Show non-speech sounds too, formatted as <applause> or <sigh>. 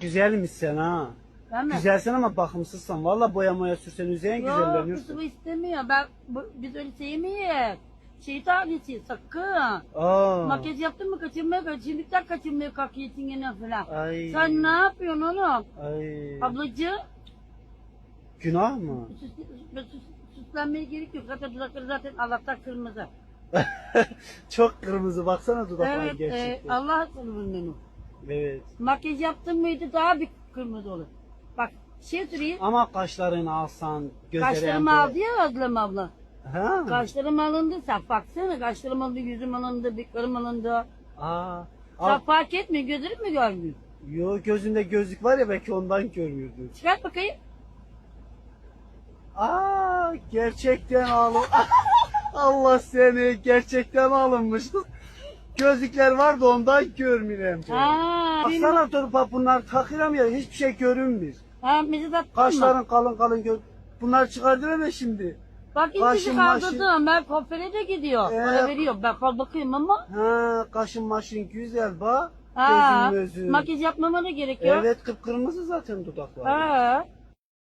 Güzelmişsin ha. Mi? Güzelsin ama bakımsızsan. Valla boyamaya sürsen üzeyen Yok güzelleniyorsun. kızı istemiyor. Ben, bu, biz öyle sevmeyiz. Şey tanesi sakın. Aa. Makyaj yaptın mı kaçırmaya kaç. Şimdiden kaçırmaya kalkıyorsun yine falan. Ay. Sen ne yapıyorsun oğlum? Ay. Ablacığım Günah mı? süs, süs, süslenmeye gerek yok. Zaten dudakları zaten Allah'tan kırmızı. <laughs> Çok kırmızı baksana dudaklar evet e, gerçekten. Allah sınırından o. Evet. Makyaj yaptın mıydı daha bir kırmızı olur. Bak şey süreyim. Ama kaşlarını alsan, gözleri Kaşlarımı aldı ya Özlem abla. Ha? Kaşlarım alındı sen baksana kaşlarım alındı, yüzüm alındı, bıyıklarım alındı. Aa. Al. fark etmiyor, gözlerim mi görmüyor? Yo gözünde gözlük var ya belki ondan görmüyordun. Çıkart bakayım. Aa gerçekten alın. <laughs> Allah seni gerçekten alınmıştı. Gözlükler var da ondan görmüyorum. Ha, Baksana Turpa bunlar takıram ya hiçbir şey görünmüyor. ha bizi de Kaşların kalın kalın gör. Bunlar çıkardır mı şimdi? Bak kaşın ikisi maşın- kaldırdım. Ben kofere de gidiyor. Ee, Para veriyor. Ben kal bakayım ama. Ha kaşın maşın güzel bak. Ha, Gözün gözün. makyaj yapmama da gerek yok. Evet kıpkırmızı zaten dudaklar. Ha,